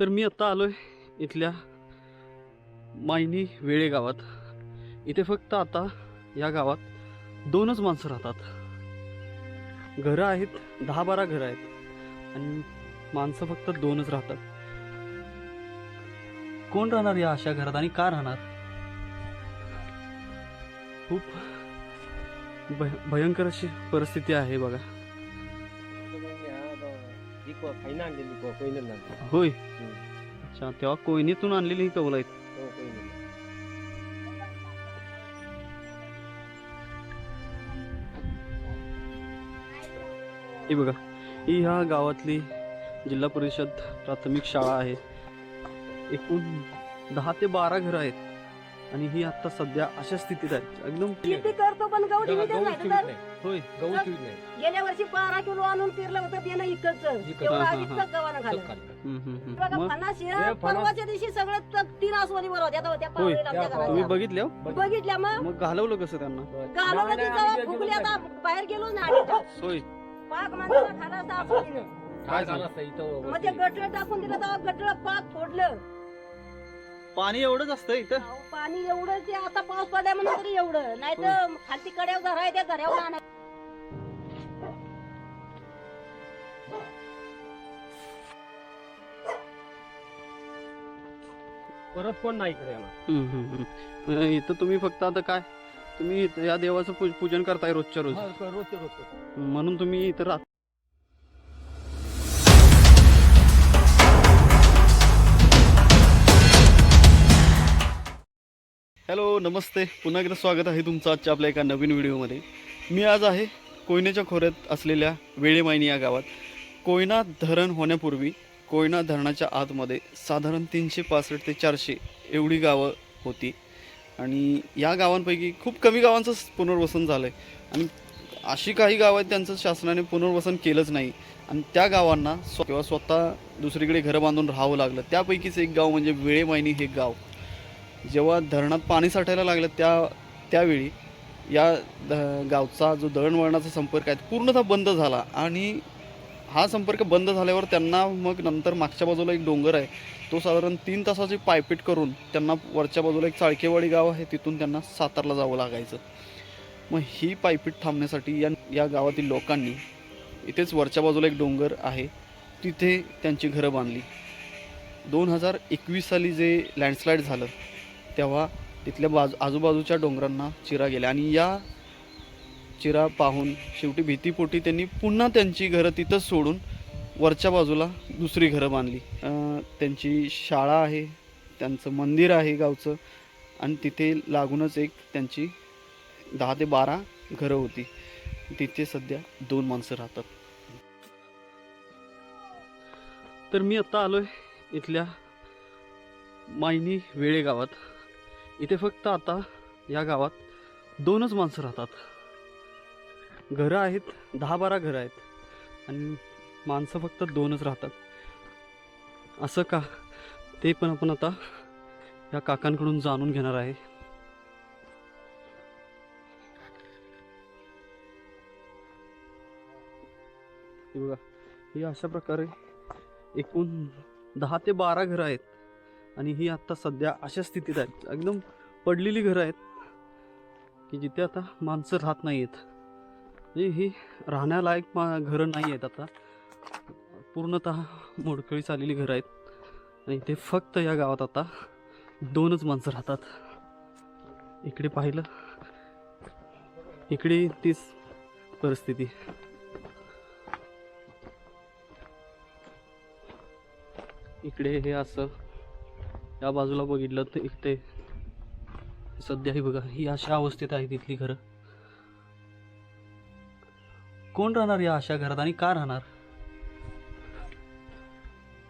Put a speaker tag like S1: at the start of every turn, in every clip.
S1: तर मी आत्ता आलो आहे इथल्या मायनी वेळे गावात इथे फक्त आता या गावात दोनच माणसं राहतात. घरं आहेत दहा बारा घरं आहेत आणि माणसं फक्त दोनच राहतात. कोण राहणार या अशा घरात आणि का राहणार? खूप भय भयंकर अशी परिस्थिती आहे बघा.
S2: खाईना आणलेली को- कोयनेला आणली.
S1: होय. अच्छा तेव्हा कोयनीतून आणलेली ही कौल आहेत
S2: हो, कोयनेला.
S1: ही बघा ही ह्या गावातली जिल्हा परिषद प्राथमिक शाळा आहे एकूण दहा ते बारा घरं आहेत आणि ही आता सध्या अशा स्थितीत आहेत एकदम
S3: करतो पण गहू
S2: गहू
S3: नाही तर.
S1: होय
S2: गहू.
S3: गेल्या वर्षी बारा किलो आणून पेरलं होतं त्यानं इकडचं
S2: इकडचं.
S3: तेवढं
S1: हा, हा,
S3: आधीच
S1: हा.
S3: गव्हानं
S2: सब
S3: घालत
S2: खाल्लं.
S1: हम्म, हम्म, हम्म.
S3: बघा
S1: मग
S3: फणस
S2: हे
S3: हे
S2: फणस-
S3: परवाच्या दिवशी सगळं त- तीन आसवणी बरोबर त्या त्या
S1: होय.
S3: पावलेलं आमच्या
S2: त्या
S3: घराच्या.
S1: तुम्ही बघितल्या हो?
S3: बघितल्या मग
S1: मग घालवलं कसं त्यांना
S3: फुगली
S2: गेलो
S3: आता
S2: नाही.
S3: बाहेर गेलो ना.
S1: होय
S3: पाक माणसाला खाला असता.
S2: काय झालं असतं इथं
S3: मग ते गटळ टाकून दिलं तेव्हा गटळ पाक फोडलं
S1: पाणी एवढंच असतं इथं.
S3: अहो, पाणी एवढं ते आता पाऊस पडलाय म्हणून तरी एवढं. नाही तर खालती कड्यावर आहे त्या धऱ्यावर आणा.
S2: परत कोण नाही इकडे येणार.
S1: हम्म, हम्म, हम्म. मग इथं तुम्ही फक्त आता काय? तुम्ही इथं या देवाचं पू- पूजन करताय रोजच्या रोज.
S2: हा, रोजचं रोजचं.
S1: म्हणून तुम्ही इथं राहता हॅलो नमस्ते. पुन्हा एकदा स्वागत आहे तुमचं आजच्या आपल्या एका नवीन व्हिडिओमध्ये. मी आज आहे कोयनेच्या खोऱ्यात असलेल्या वेळेमायनी या गावात. कोयना धरण होण्यापूर्वी कोयना धरणाच्या आतमध्ये साधारण तीनशे पासष्ट ते चारशे एवढी गावं होती. आणि या गावांपैकी खूप कमी गावांचंच पुनर्वसन झालं आहे आणि अशी काही गावं आहेत त्यांचं शासनाने पुनर्वसन केलंच नाही. आणि त्या गावांना स्व किंवा स्वतः दुसरीकडे घरं बांधून राहावं लागलं. त्यापैकीच एक गाव म्हणजे वेळेमायनी हे गाव. जेव्हा धरणात पाणी साठायला लागलं त्या त्यावेळी या ध गावचा जो दळणवळणाचा संपर्क आहे पूर्णतः बंद झाला. आणि हा संपर्क बंद झाल्यावर त्यांना मग नंतर मागच्या बाजूला एक डोंगर आहे तो साधारण तीन तासाची पायपीट करून त्यांना वरच्या बाजूला एक चाळकेवाडी गाव आहे तिथून त्यांना सातारला जावं लागायचं. मग ही पायपीट थांबण्यासाठी या या गावातील लोकांनी इथेच वरच्या बाजूला एक डोंगर आहे तिथे त्यांची घरं बांधली. दोन हजार एकवीस साली जे लँडस्लाईड झालं तेव्हा तिथल्या बाजू आजूबाजूच्या डोंगरांना चिरा गेल्या. आणि या चिरा पाहून शेवटी भीतीपोटी त्यांनी पुन्हा त्यांची घरं तिथंच सोडून वरच्या बाजूला दुसरी घरं बांधली. त्यांची शाळा आहे त्यांचं मंदिर आहे गावचं आणि तिथे लागूनच एक त्यांची दहा ते बारा घरं होती. तिथे सध्या दोन माणसं राहतात. तर मी आत्ता आलोय इथल्या मायनी वेळे गावात इथे फक्त आता या गावात दोनच माणसं राहतात. घरं आहेत दहा बारा घरं आहेत. आणि माणसं फक्त दोनच राहतात. असं का? ते पण आपण आता या काकांकडून जाणून घेणार आहे. बघा ही अशा प्रकारे एकूण दहा ते बारा घरं आहेत. आणि ही आत्ता सध्या अशा स्थितीत आहेत. एकदम पडलेली घरं आहेत की जिथे आता माणसं राहत नाही आहेत म्हणजे ही राहण्यालायक मा घरं नाही आहेत आता. पूर्णतः मोडकळी चाललेली घरं आहेत. आणि इथे फक्त या गावात आता दोनच माणसं राहतात. इकडे पाहिलं इकडे तीच परिस्थिती. इकडे हे असं या बाजूला बघितलं तर ते सध्या ही बघा ही अशा अवस्थेत आहे तिथली घरं. कोण राहणार या अशा घरात आणि का राहणार?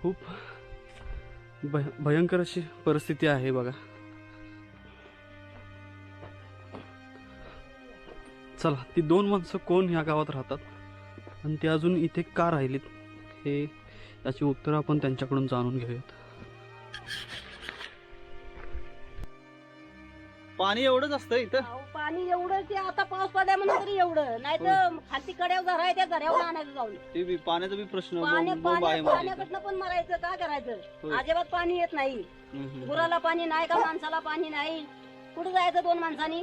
S1: खूप भय भयंकर अशी परिस्थिती आहे बघा. चला ती दोन माणसं कोण ह्या गावात राहतात? आणि ते अजून इथे का राहिलीत? हे याची उत्तरं आपण त्यांच्याकडून जाणून घेऊयात. पाणी एवढंच असतं इथं.
S3: अहो, पाणी एवढं ते आता पाऊस पडलाय म्हणून तरी एवढं. नाही तर खालती कड्यावर धरा आहे त्या आणायचं जाऊन.
S1: ते बी पाण्याचा बी प्रश्न बोंब आहे माझ्या इथं.
S3: पाण्याकडनं पण मरायचं काय करायचं?
S1: होय.
S3: अजिबात पाणी येत नाही.
S1: हम्म, हम्म.
S3: गुराला पाणी नाही का माणसाला पाणी नाही? कुठं जायचं दोन माणसांनी?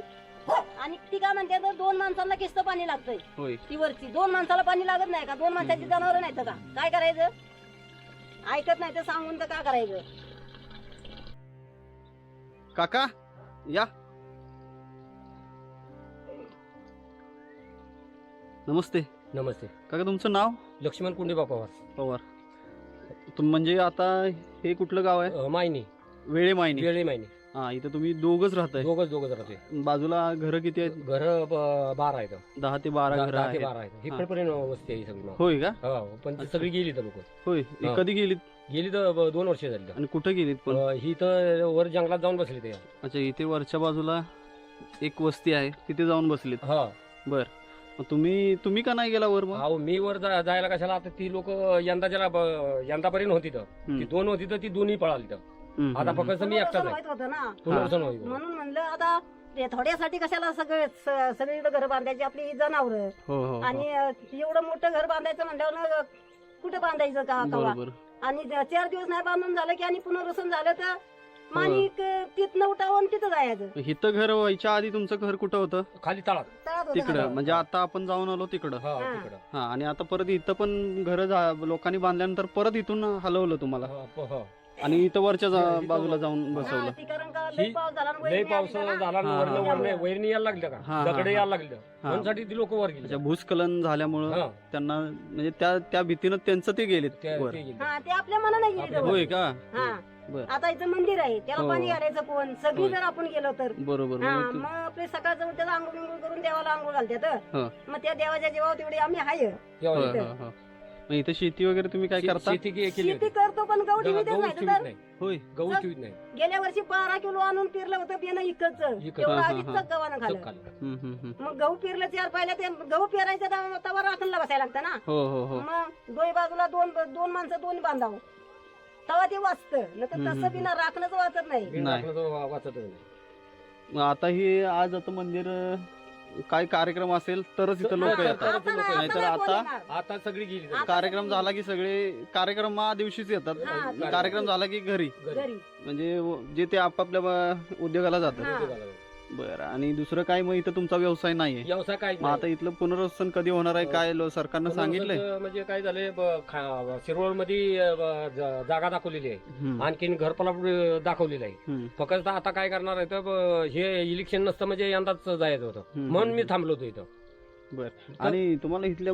S3: आणि ती काय म्हणते तर दोन माणसांना किस्त पाणी लागतंय.
S1: होय.
S3: ती वरची. दोन माणसाला पाणी लागत नाही का? दोन माणसाची जनावर नाहीत का? काय करायचं? ऐकत नाही तर सांगून तर काय करायचं?
S1: काका या. नमस्ते.
S2: नमस्ते.
S1: काका तुमचं नाव?
S2: लक्ष्मण कुंडे पवार
S1: पवार. तुम म्हणजे आता हे कुठलं गाव आहे?
S2: अं, मायनी.
S1: वेळे मायनी.
S2: वेळे मायनी.
S1: हा इथं तुम्ही दोघच राहताय.
S2: दोघच दोघच राहते
S1: बाजूला घर किती आहेत?
S2: घर बारा आहेत.
S1: दहा ते बारा घर
S2: दहा ते
S1: आहेत.
S2: बारा आहेत. इकडपर्यंत वस्ती आहे ही सगळी
S1: होय का?
S2: हो पण ती सगळी गेली तर लोक.
S1: होय.
S2: हा.
S1: कधी गेलीत?
S2: गेली तर ब- दोन वर्ष झाली तर.
S1: आणि कुठं गेलीत पण?
S2: अं, ही तर वर जंगलात जाऊन बसली ते
S1: अच्छा इथे वरच्या बाजूला एक वस्ती आहे. तिथे जाऊन बसलीत.
S2: हा.
S1: बर. मग तुम्ही तुम्ही का नाही गेला वर मग?
S2: अहो मी वर जा- जायला कशाला? आता ती लोक यंदाच्याला ब- यंदापर्यंत होती तर.
S1: हम्म.
S2: ती दोन होती तर ती दोन्ही पळाली तर.
S1: हम्म,
S2: आता
S1: हम्म,
S2: फक्त मी एकटाच आहे.
S3: माहीत होतं ना?
S2: पुनर्वसन होईल
S3: म्हणून म्हणलं आता ते थोड्यासाठी कशाला सगळे स- सगळीकडे घर बांधायची आपली जनावर.
S1: हो हो, हो.
S3: आणि अं, एवढं मोठं घर बांधायचं म्हणल्यावर ना, कुठं बांधायचं का कवा?
S1: बरोबर.
S3: आणि ज- चार दिवस नाही बांधून झालं की आणि पुनर्वसन झालं तर? माणिक तिथनं उठावून तिथं जायचं.
S1: इथं घर व्हायच्या आधी तुमचं घर कुठं होतं?
S2: खाली तळात.
S3: तळात होतं
S1: तिकडं. म्हणजे आता आपण जाऊन आलो तिकडं.
S2: हा
S3: हा.
S2: तिकडं.
S1: हा आणि आता परत इथं पण घर लोकांनी बांधल्यानंतर परत इथून हलवलं तुम्हाला.
S2: हा, प- हा.
S1: आणि इथं वरच्या जा- बाजूला जाऊन बसवलं.
S3: ती कारण का लय
S2: ही-
S3: पाऊस झाला आणि
S2: लय
S3: वैरणी
S2: पाऊस
S3: आली ना.
S2: झाला
S1: हा,
S2: वरनं. वरनं वैरणी यायला लागलं
S1: हा,
S2: का
S1: हा,
S2: दगडे
S1: हा.
S2: यायला लागलं
S1: हा.
S2: म्हणून ती लोक वर गेली.
S1: अच्छा भूस्खलन झाल्यामुळं
S2: हा,
S1: त्यांना म्हणजे त्या त्या भीतीनं त्यांचं ते गेलेत
S2: त्या-
S1: वर.
S2: ते गेली.
S3: हा ते आपल्या मनाने गेली
S2: आपल्या-
S3: जवळ.
S1: होय का?
S3: हा.
S1: बर.
S3: आता इथं मंदिर आहे त्याला
S1: हो.
S3: पाणी घालायचं कोण सगळी. जर आपण गेलो तर
S1: बरोबर
S3: हा मग आपले सकाळचं उठतात आंघोळ बिंघोळ करून देवाला आंघोळ घालतात
S1: हा.
S3: मग त्या देवाच्या जेव्हा तेवढे आम्ही हाय
S1: तू-
S2: तेव्हा
S1: होय,
S2: इथं.
S1: मग शेती वगैरे तुम्ही काय
S2: शे-
S1: करता
S2: शेती के- केली
S3: शेती
S2: होती.
S3: करतो पण गहू
S2: गहू
S3: नाही
S2: ठेवीत
S3: तर
S2: नाही
S1: होय
S2: गहू
S3: जर-
S2: ठेवीत नाही
S3: गेल्या वर्षी बारा किलो आणून पेरलं होतं बियाणं इकडचं
S2: इकडचं.
S3: तेवढं
S1: हा, हा,
S3: आधीच
S1: हा.
S3: गव्हानं
S2: सब
S3: खाल्लं
S2: खाल्लं.
S1: हम्म, हम्म, हम्म.
S3: मग गहू पेरलं चार पाहिलं ते गहू पेरायचं तेव्हा- तेव्हा राखणला बसायला लागतं ना
S1: हो हो हो
S3: मग दोन बाजूला दोन दोन माणसं दोन बांधावं तेव्हा ते वाचतं. तसं बिना राखणच वाचत नाही.
S2: बिन
S1: नाही.
S2: राखलं तर वा- वाचतच नाही.
S1: मग आता हे आज आता मंदिर अं, काय कार्यक्रम असेल तरच इथं लोक
S2: तर-
S1: येतात.
S2: तर-
S3: आता नाही,
S1: नाहीतर
S3: आता नाही कोण
S1: आता-
S3: येणार.
S2: आता सगळी गेली
S3: आता-
S1: कार्यक्रम झाला की सगळे कार्यक्रमा दिवशीच येतात.
S3: हा,
S1: कार्यक्रम झाला की घरी.
S2: घरी.
S3: घरी.
S1: म्हणजे व- जे ते आपापल्या ब- उद्योगाला जातात.
S3: हा.
S1: बरं आणि दुसरं काय मग इथं तुमचा व्यवसाय नाहीये?
S2: व्यवसाय काय
S1: मग आता इथलं पुनर्वसन कधी होणार आहे? काय लो- सरकारनं सांगितलंय?
S2: म्हणजे काय झालंय शिरोळमध्ये जागा दाखवलेली आहे.
S1: हम्म,
S2: आणखीन घरपला दाखवलेलं आहे.
S1: हम्म,
S2: फक्त आता काय करणार आहे तर ब- हे इलेक्शन नसतं म्हणजे यंदाच जायचं होतं.
S1: हम्म.
S2: म्हणून मी थांबलो होतो इथं.
S1: आणि तुम्हाला इथल्या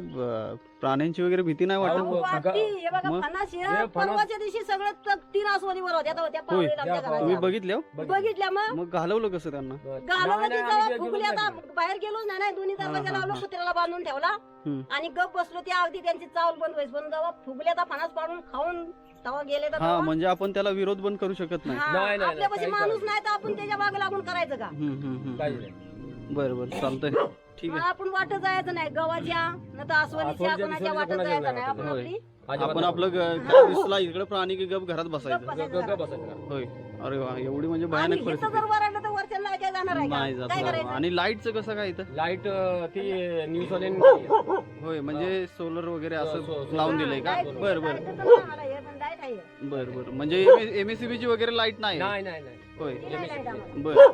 S1: प्राण्यांची वगैरे भीती नाही
S2: अहो,
S1: वाटत
S3: अहो,
S2: गा-
S3: वाटती. हे बघा
S1: मग?
S3: फणस हे
S2: हे फणस-
S3: परवाच्या दिवशी सगळं त- तीन आसवडीवर होत्या तेव्हा त्या
S1: होय.
S3: पावलेल्या आमच्या
S2: या
S3: घराच्या.
S1: तुम्ही बघितल्या हो?
S3: बघितल्या मग
S1: मग घालवलं कसं त्यांना
S2: नाही, नाही,
S3: फुगली आता
S2: नाही.
S3: बाहेर नाही ना दोन्ही
S1: हा,
S3: दरवाजा
S1: हा,
S3: लावलं
S1: हा.
S3: कुत्र्याला बांधून ठेवला
S1: हम्म.
S3: आणि गप बसलो ते अगदी त्यांची चावल बंद व्हायची पण जेव्हा फुगल्या तर फणस पाडून खाऊन तेव्हा गेले तर
S1: हा
S3: तेव्हा-
S1: म्हणजे आपण त्याला विरोध पण करू शकत नाही
S3: हा,
S2: नाही, नाही,
S3: आपल्यापाशी माणूस
S2: करायचं
S3: नाही तर आपण त्याच्यामागे लागून करायचं का
S1: हम्म, हम्म, हम्म,
S2: काय
S1: हम्म.
S2: नाही.
S1: बरं बरं चालतंय ठीक
S3: मग
S1: आहे
S3: आपण वाटत जायचं नाही. गव्हाच्या न तर अस्वलीच्या
S2: अस्वलीच्या,
S3: कोणाच्या
S2: बिस्वलीच्या
S3: वाटत
S2: कोणाच्या
S3: जायचं नाही. आपण
S1: होय.
S3: आपली
S2: अजिबात
S1: आपण
S2: नाही.
S1: आपलं ग- काय दिसला इकडे प्राणी की गप घरात बसायचं.
S3: जरा.
S1: होय. अरे वा एवढी म्हणजे
S3: आणि
S1: भयानक
S3: इथं
S1: परिस्थिती.
S3: जर वराडलं तर वरच्याला काय जाणार आहे
S1: नाही
S3: का
S1: जात
S3: काय
S1: बरोबर.
S3: करायचं?
S1: आणि लाईटचं कसं काय इथं?
S2: लाइट ती न्यूज
S1: होय म्हणजे सोलर वगैरे
S2: सो-
S1: असं
S2: सो-
S1: लावून दिलंय का? बर बर.
S3: लाइट तर आम्हाला हे पण लाइट आहे.
S1: बर बर. म्हणजे एमएससीबी ची वगैरे लाइट नाही. आहे?
S2: नाही नाही नाही.
S1: होय.
S3: नाही आम्हाला.
S1: बर.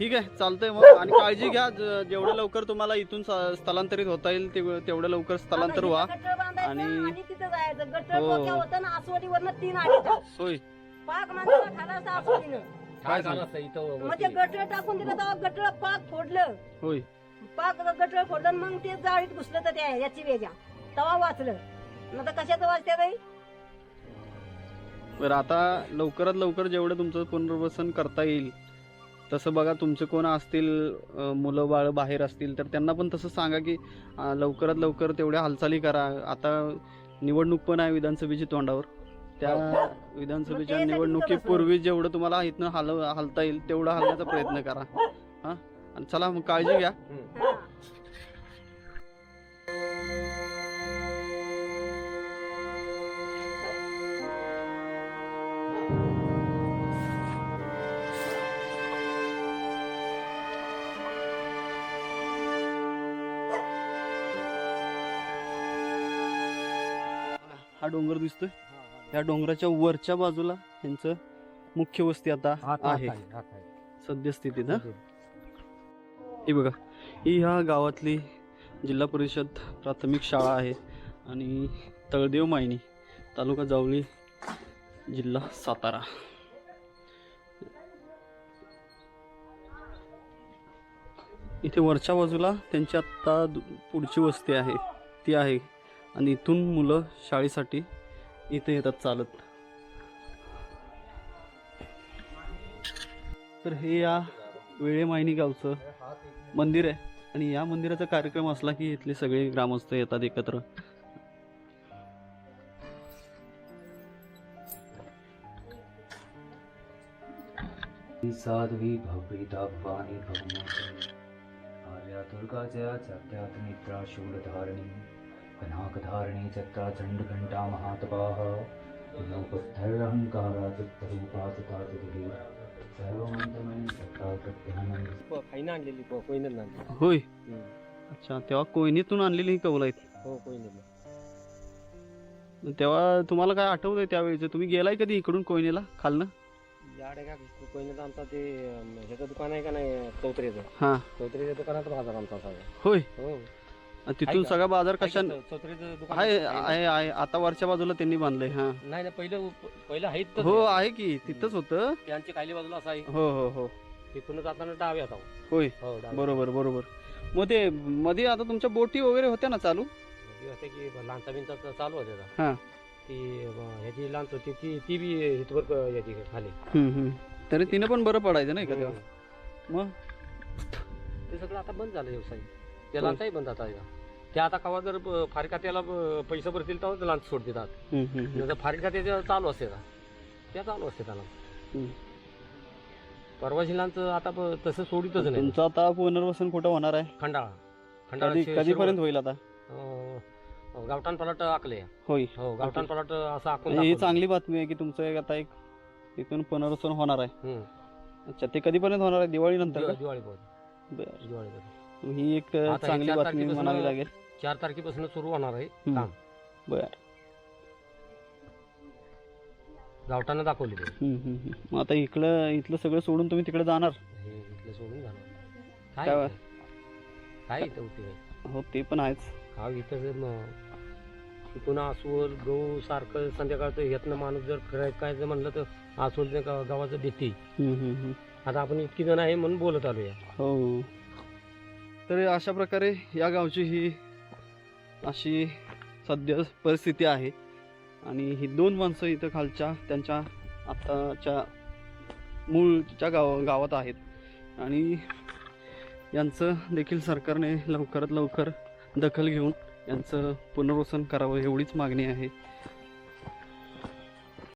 S1: ठीक आहे चालतंय मग. आणि काळजी घ्या ज- जेवढं लवकर तुम्हाला इथून स- स्थलांतरित होता येईल तेव- तेवढं लवकर स्थलांतर
S3: आता
S1: व्हा.
S3: इथं गट्टर बांधायचं
S1: आणि-
S3: आणि तिथं जायचं. गट्टर
S1: हो.
S3: डोक्यावर होतं ना आसवडीवरनं तीन आले पाक माणसाला आसवडीनं.
S2: काय झालं असतं इथं
S3: मग
S2: वरती?
S3: ते गटर टाकून दिलं तेव्हा गटर पाक फोडलं.
S1: होय.
S3: पाक गटर फोडलं मग ते जाळीत घुसलं तर त्या याची वेजा. तवा वाचलं. मग तर कशाचं वाचते बाई?
S1: बरं आता लवकरात लवकर जेवढं तुमचं पुनर्वसन करता येईल तसं बघा तुमचे कोण असतील मुलं बाळ बाहेर असतील तर त्यांना पण तसं सांगा की लवकरात लवकर तेवढ्या हालचाली करा. आता निवडणूक पण आहे विधानसभेची तोंडावर. त्या विधानसभेच्या
S3: त्यासाठी
S1: निवडणुकीपूर्वी जेवढं तुम्हाला इथनं हाल हालता येईल तेवढं हालण्याचा प्रयत्न करा. हा? आणि चला मग काळजी घ्या.
S3: हा.
S1: डोंगर दिसतोय. या डोंगराच्या वरच्या बाजूला यांचं मुख्य वस्ती आता आहे. सद्यस्थितीत हा? ही बघा ही ह्या गावातली जिल्हा परिषद प्राथमिक शाळा आहे आणि तळदेव मायनी तालुका जावळी जिल्हा सातारा. इथे वरच्या बाजूला त्यांची आत्ता पुढची वस्ती आहे ती आहे. आणि इथून मुलं शाळेसाठी इथे येतात चालत. तर हे या वेळेमायनी गावचं मंदिर आहे. आणि या मंदिराचा कार्यक्रम असला की इथले सगळे ग्रामस्थ येतात एकत्र.
S4: साध्वी भव्य दाभवानी भवमोहिनी आर्या दुर्गा जया चत्यात शूलधारिणी कनाकधारिणी चत्रा चण्डघण्टा महातपाः
S1: होय? अच्छा तेव्हा कोयनीतून आणलेली ही कौल आहेत.
S2: हो कोयनेत
S1: तेव्हा तुम्हाला काय आठवतंय त्यावेळेचं तुम्ही गेलाय कधी इकडून कोयनेला खालनं?
S2: याडे का? कोयनेत आमचा ते ह्याचं दुकान आहे का नाही चौधरीचं
S1: हा.
S2: चौधरीच्या दुकानात बाजार आमचा
S1: होय.
S2: हो.
S1: आणि तिथून
S2: आहे?
S1: सगळा बाजार कशा
S2: आहे दुकान
S1: आहे
S2: आहे?
S1: आहे आहे. आता वरच्या बाजूला त्यांनी बांधलंय हा.
S2: नाही नाही पहिलं पहिलं तर
S1: हो. आहे. की तिथंच होतं.
S2: त्यांची खाली बाजूला असं आहे.
S1: हो हो हो.
S2: तिथून जाताना डावे आता
S1: होय.
S2: हो डावे
S1: बरोबर बरोबर. मग ते मध्ये आता तुमच्या बोटी वगैरे होत्या ना चालू?
S2: ती होते की लहानचा बिनचा चालू होते आता.
S1: हा.
S2: ती अं, ह्याची लहान होती ती ती बी क- याची खाली.
S1: हम्म, हम्म. तरी तिने पण बरं पडायचं नाही का तेव्हा?
S2: हम्म.
S1: मग?
S2: ते सगळं आता बंद झालं व्यवसाय. त्याला आताही बंद आता. ते आता कवा जर फार खात्याला पैसे भरतील तेव्हा लांच सोड देतात. नाही फार खात्याचे चालू असते त्या चालू असते त्याला. परवाची लांच आता तसं सोडितच नाही.
S1: तुमचं आता पुनर्वसन कुठं होणार आहे?
S2: खंडाळा. खंडाळा
S1: कधीपर्यंत होईल आता?
S2: गावठाण पलाट आखले
S1: होय
S2: हो गावठाण पलाट असं आखून
S1: ही
S2: दाखवलं.
S1: चांगली बातमी आहे की तुमचं एक आता एक इथून पुनर्वसन होणार आहे. अच्छा ते कधीपर्यंत होणार आहे? दिवाळी नंतर
S2: दिवा-
S1: ही एक
S2: आता हे
S1: चांगली
S2: चार
S1: बातमी
S2: तारखेपासून-
S1: म्हणावी लागेल.
S2: चार तारखेपासून सुरू होणार आहे
S1: हम्म.
S2: काम.
S1: बर.
S2: गावठाणं दाखवली ते.
S1: हम्म, हम्म, हम्म. मग आता इकडं इथलं सगळं सोडून तुम्ही तिकडे जाणार?
S2: हे इथलं सोडून झालं काय
S1: काय-
S2: इथं? काय इथं होती काय
S1: हो ते पण आहेच.
S2: हा इथं जर आसूर गहू सारखं संध्याकाळचं ह्यातनं माणूस जर जर म्हणलं तर गाव- गावाचं देते
S1: हम्म, हम्म, हम्म.
S2: आता आपण इतकी जण आहे म्हणून बोलत आलो या
S1: हो. तर अशा प्रकारे या गावची ही अशी सध्या परिस्थिती आहे. आणि ही दोन माणसं इथं खालच्या त्यांच्या आत्ताच्या मूळच्या गाव गावात आहेत. आणि यांचं देखील सरकारने लवकरात लवकर दखल घेऊन यांचं पुनर्वसन करावं एवढीच मागणी आहे.